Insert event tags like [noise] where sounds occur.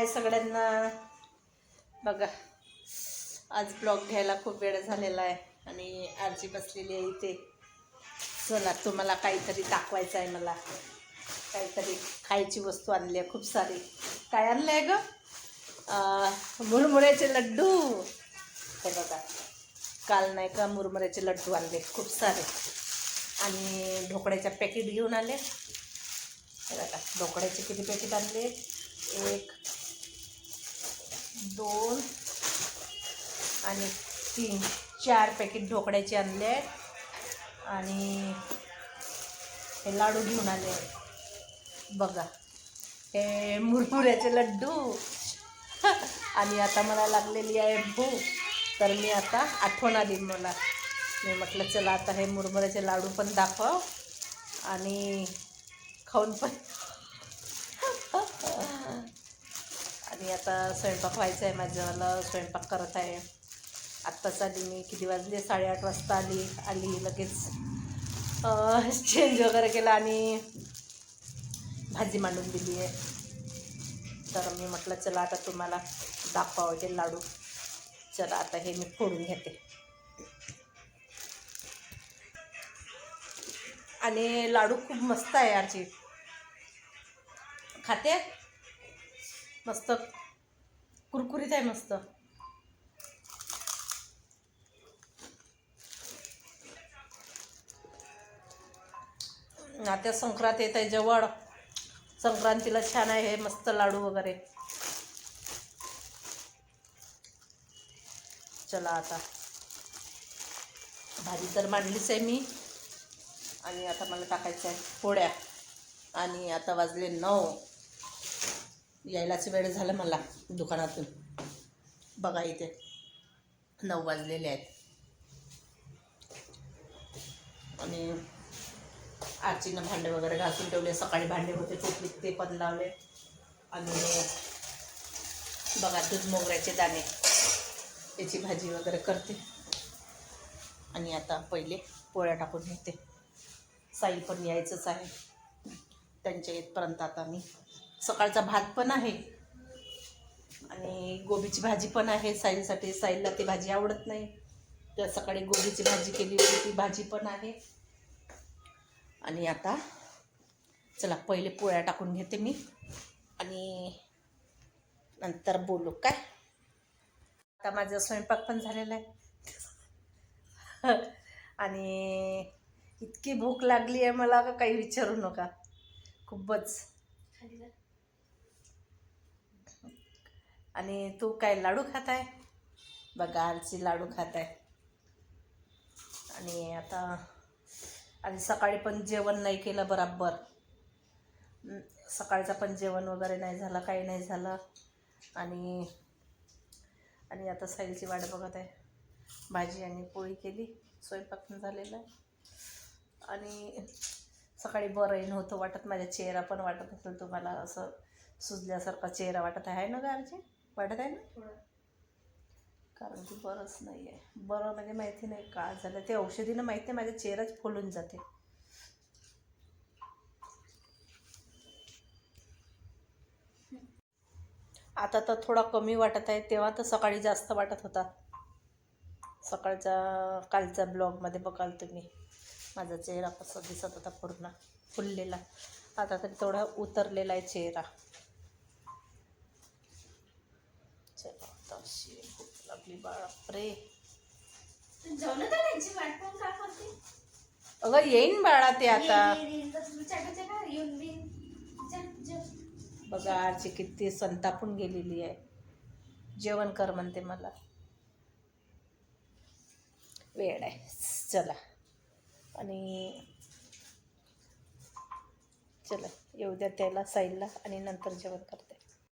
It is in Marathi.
हाय सगळ्यांना. बघा आज ब्लॉग घ्यायला खूप वेळ झालेला आहे आणि आजी बसलेली आहे इथे. चला तुम्हाला काहीतरी दाखवायचं आहे मला. काहीतरी खायची वस्तू आणली आहे खूप सारी. काय आणलं आहे ग मुरमुऱ्याचे लड्डू. हे बघा काल नाही का मुरमुऱ्याचे लड्डू आणले खूप सारे. आणि ढोकळ्याच्या पॅकेट घेऊन आले. हे बघा ढोकळ्याचे किती पॅकेट आणले? एक दोन आणि तीन. चार पॅकेट ढोकळ्याचे आणले आहेत. आणि हे लाडू घेऊन आले बघा हे मुरमुऱ्याचे लड्डू. आणि आता मला लागलेली आहे भूक. तर मी आता आठवण आली मला. मी म्हटलं चला आता हे मुरमुऱ्याचे लाडू पण दाखव. आणि खाऊन पण आणि आता स्वयंपाक व्हायचा आहे माझं स्वयंपाक करत आहे. आत्ताच आली मी किती वाजले? साडेआठ वाजता आली आली लगेच. चेंज वगैरे केला आणि भाजी मांडून दिली आहे. तर मी म्हटलं चला आता तुम्हाला दाखवावते लाडू. चला आता हे मी फोडून घेते. आणि लाडू खूप मस्त आहे याची खाते? मस्त. कुरकुरीत आहे मस्त. आता संक्रांत येत आहे जवळ. संक्रांतीला छान आहे हे मस्त लाडू वगैरे. चला आता. भाजी तर मांडलीच आहे मी. आणि आता मला टाकायचं आहे पोळ्या. आणि आता वाजले नऊ. यायलाच वेळ झाला मला दुकानातून. बघा इथे नऊ वाजलेले आहेत. आणि आजीनं भांडे वगैरे घासून ठेवले. सकाळी भांडे होते टोपलीत ते पण लावले. आणि बघा दूध मोगऱ्याचे दाणे. याची भाजी वगैरे करते. आणि आता पहिले पोळ्या टाकून घेते. साईल पण यायचंच आहे. त्यांच्या इथपर्यंत आता मी सकाळचा भात पण आहे. आणि गोबीची भाजी पण आहे. साईसाठी साईला ती भाजी आवडत नाही. तर सकाळी गोबीची भाजी केली होती ती भाजी पण आहे. आणि आता चला पहिले पोळ्या टाकून घेते मी. आणि नंतर बोलू. काय? आता माझा स्वयंपाक पण झालेला आहे. [laughs] आणि इतकी भूक लागली आहे मला काही विचारू नका. खूपच. आणि तू काय लाडू खात आहे बघा आरची लाडू खात आहे आणि आता आणि सकाळी पण जेवण नाही केलं बराबर. सकाळचं पण जेवण वगैरे नाही झालं काही नाही झालं. आणि आणि आता साईलची वाट बघत आहे. भाजी आणि पोळी केली स्वयंपाक पण झालेला आहे. आणि सकाळी बरंही नव्हतं वाटत माझ्या चेहरा पण वाटत असेल तुम्हाला असं सुजल्यासारखा चेहरा वाटत आहे ना गारजी वाटत आहे ना कारण की बरंच नाही आहे बरं म्हणजे माहिती नाही का झालं. ते औषधीनं माहिती आहे माझा चेहराच फुलून जाते. आता तर थोडा कमी वाटत आहे. तेव्हा तर सकाळी जास्त वाटत होता. सकाळचा कालच्या ब्लॉगमध्ये बघाल तुम्ही. माझा चेहरा कसा दिसत होता पूर्ण फुललेला. आता तरी थोडा उतरलेला आहे चेहरा. अशी भूक लागली बापरे अगं येईन बाळा ते आता. बघा आजी किती संतापून गेलेली आहे. जेवण कर म्हणते मला. वेळ आहे. चला. आणि चला येऊ द्या त्याला साईलला. आणि नंतर जेवण करते.